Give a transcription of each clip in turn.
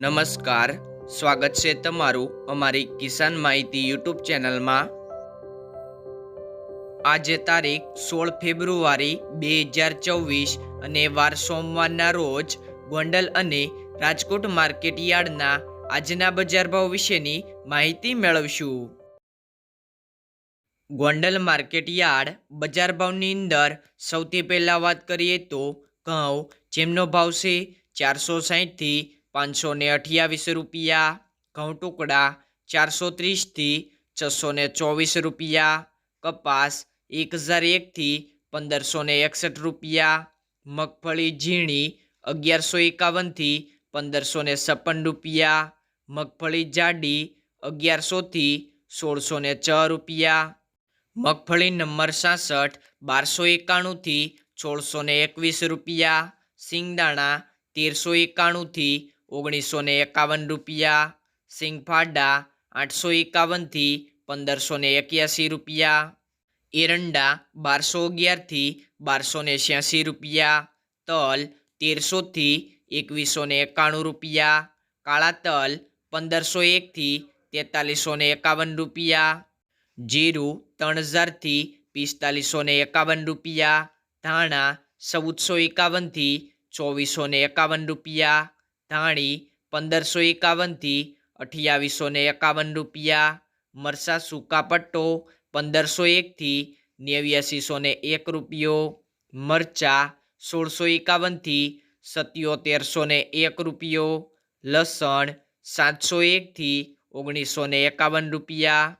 નમસ્કાર, સ્વાગત છે તમારું અમારી કિસાન માહિતી યુટ્યુબ ચેનલમાં. આજે તારીખ સોળ ફેબ્રુઆરી બે હજાર ચોવીસ અને વાર સોમવારના રોજ ગોંડલ અને રાજકોટ માર્કેટ યાર્ડના આજના બજાર ભાવ વિશેની માહિતી મેળવશું. ગોંડલ માર્કેટ યાર્ડ બજાર ભાવની અંદર સૌથી પહેલાં વાત કરીએ તો ઘઉં, જેમનો ભાવ છે ચારસો સાહીઠથી પાંચસો ને અઠ્યાવીસ રૂપિયા, ઘઉં ટુકડા ચારસો ત્રીસથી છસો ને ચોવીસ રૂપિયા, કપાસ એક હજાર એકથી પંદરસો ને એકસઠ રૂપિયા, મગફળી ઝીણી અગિયારસો એકાવનથી પંદરસો ને છપ્પન રૂપિયા, મગફળી જાડી અગિયારસોથી સોળસો ને છ રૂપિયા, મગફળી નંબર સાસઠ બારસો એકાણુંથી સોળસો ને એકવીસ રૂપિયા, સિંગદાણા તેરસો એકાણુંથી ઓગણીસો ને એકાવન રૂપિયા, સિંગફાડા આઠસો એકાવનથી પંદરસો ને એક્યાસી રૂપિયા, એરંડા બારસો અગિયારથી બારસો ને છ્યાસી રૂપિયા, તલ તેરસોથી એકવીસો ને એકાણું રૂપિયા, કાળા તલ પંદરસો એકથી તેતાલીસો ને એકાવન રૂપિયા, જીરું ત્રણ હજારથી પિસ્તાલીસો ને એકાવન રૂપિયા, ધાણા ચૌદસો એકાવનથી ચોવીસો ને એકાવન રૂપિયા ધાણી પંદરસો એકાવનથી અઠ્યાવીસો ને એકાવન રૂપિયા મરસા સૂકા પટ્ટો પંદરસો એકથી નેવ્યાસીસો ને એક રૂપિયો, મરચા સોળસો એકાવનથી સત્યોતેરસો ને એક રૂપિયો, લસણ સાતસો એકથી ઓગણીસો ને એકાવન રૂપિયા,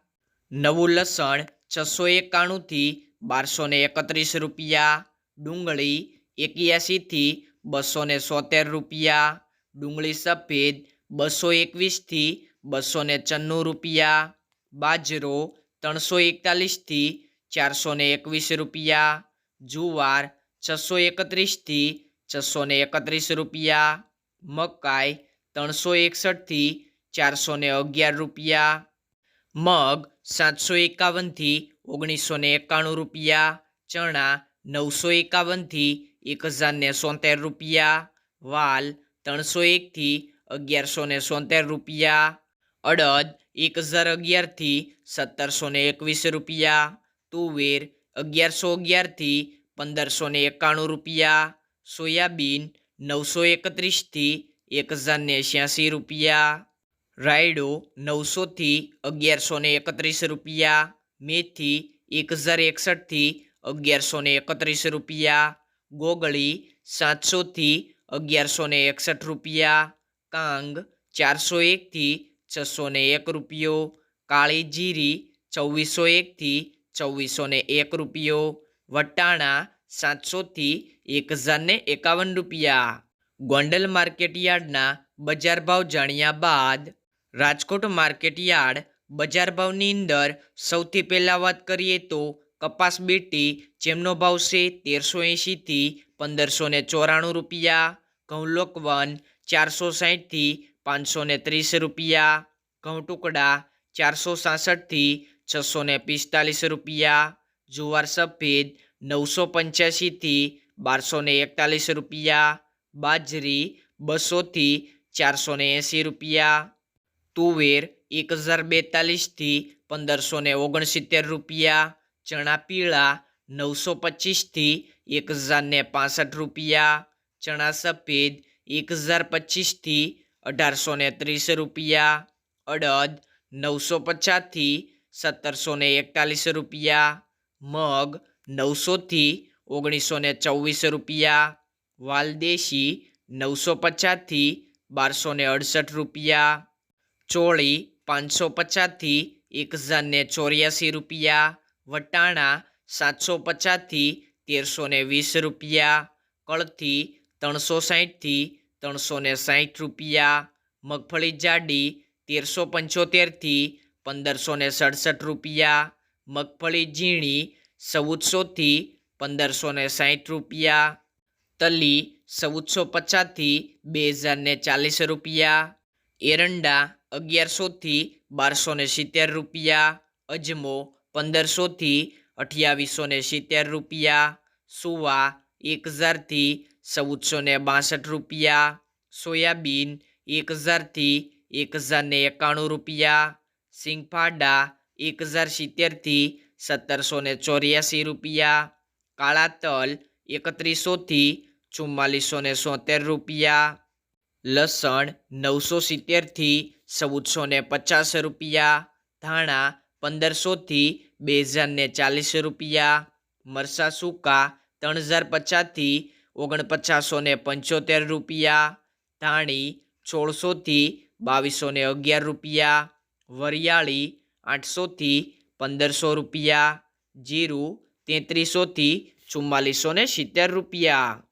નવું લસણ છસો એકાણુંથી બારસો ને એકત્રીસ રૂપિયા, ડુંગળી એક્યાસીથી બસો ને સોતેર રૂપિયા ડુંગળી સફેદ બસો એકવીસથી બસો ને ચન્નું રૂપિયા. બાજરો ત્રણસો એકતાલીસથી ચારસો ને એકવીસ રૂપિયા. જુવાર છસો એકત્રીસથી છસો ને એકત્રીસ રૂપિયા. મકાઈ ત્રણસો એકસઠથી ચારસો ને અગિયાર રૂપિયા. મગ સાતસો એકાવનથી ઓગણીસો ને એકાણું રૂપિયા. ચણા નવસો એકાવનથી એક હજાર ને રૂપિયા. વાલ ત્રણસો એકથી અગિયારસો ને સોતેર રૂપિયા. અડદ એક હજાર અગિયારથી સત્તરસો ને એકવીસ રૂપિયા. તુવેર અગિયારસો અગિયારથી પંદરસો ને એકાણું રૂપિયા. સોયાબીન નવસો એકત્રીસથી એક હજાર ને છ્યાસી રૂપિયા. રાયડો નવસોથી અગિયારસો ને એકત્રીસ રૂપિયા. મેથી એક હજાર એકસઠથી અગિયારસો ને એકત્રીસ રૂપિયા. ગોગળી સાતસોથી અગિયારસો ને એકસઠ રૂપિયા, કાંગ ચારસો એકથી છસો ને એક રૂપિયો, કાળી જીરી ચૌવીસો એકથી ચૌવીસો ને એક રૂપિયો, વટાણા સાતસોથી એક હજાર ને એકાવન રૂપિયા. ગોંડલ માર્કેટ યાર્ડના બજાર ભાવ જાણ્યા બાદ રાજકોટ માર્કેટયાર્ડ બજાર ભાવની અંદર સૌથી પહેલાં વાત કરીએ તો કપાસ બેટી, જેમનો ભાવ છે તેરસો એંશીથી પંદરસો ચોરાણું રૂપિયા. ઘઉં લોકવન ચારસો સાહીઠથી પાંચસો ને ત્રીસ રૂપિયા. ઘઉં ટુકડા ચારસો સાસઠથી છસો ને પિસ્તાલીસ રૂપિયા. જુવાર સફેદ નવસો પંચ્યાસીથી બારસો ને એકતાલીસ રૂપિયા. બાજરી બસોથી ચારસો ને એંસી રૂપિયા. તુવેર એક હજાર બેતાલીસથી પંદરસો ને ઓગણસિત્તેર રૂપિયા. ચણા પીળા નવસો પચીસથી એક હજાર ને પાસઠ રૂપિયા. ચણા સફેદ એક હજાર પચીસથી અઢારસો ને ત્રીસ રૂપિયા. અડદ નવસો પચાસથી સત્તરસો ને એકતાલીસ રૂપિયા. મગ નવસોથી ઓગણીસો ને ચોવીસ રૂપિયા. વાલદેશી નવસો પચાસથી બારસો ને અડસઠ રૂપિયા. ચોળી પાંચસો પચાસથી એક હજાર ને ચોર્યાસી રૂપિયા. વટાણા સાતસો પચાસથી તેરસો ને વીસ રૂપિયા. કળથી ત્રણસો સાહીઠથી ત્રણસો ને સાહીઠ રૂપિયા, મગફળી જાડી તેરસો પંચોતેરથી પંદરસો ને સડસઠ રૂપિયા, મગફળી ઝીણી ચૌદસોથી પંદરસો ને સાહીઠ રૂપિયા, તલી ચૌદસો પચાસથી બે હજાર ને ચાલીસ રૂપિયા, એરંડા અગિયારસોથી બારસો ને સિત્તેર રૂપિયા, અજમો પંદરસોથી અઠ્યાવીસો ને સિત્તેર રૂપિયા, સુવા એક હજારથી ચૌદસો ને બાસઠ રૂપિયા, સોયાબીન એક હજારથી એક હજાર ને એકાણું રૂપિયા, સિંગફાડા એક હજાર સિત્તેરથી સત્તરસો ને ચોર્યાસી રૂપિયા કાળા તલ એકત્રીસોથી ચુમ્માલીસો ને સોતેર રૂપિયા, લસણ નવસો સિત્તેરથી ચૌદસો ને પચાસ રૂપિયા, ધાણા પંદરસોથી બે હજાર ચાલીસ રૂપિયા મરસા સૂકા ત્રણ હજાર પચાસથી ઓગણપચાસો ને પંચોતેર રૂપિયા, ધાણી સોળસોથી બાવીસો ને અગિયાર રૂપિયા, વરિયાળી આઠસોથી પંદરસો રૂપિયા, જીરું તેત્રીસોથી ચુમ્માલીસો ને સિત્તેર રૂપિયા.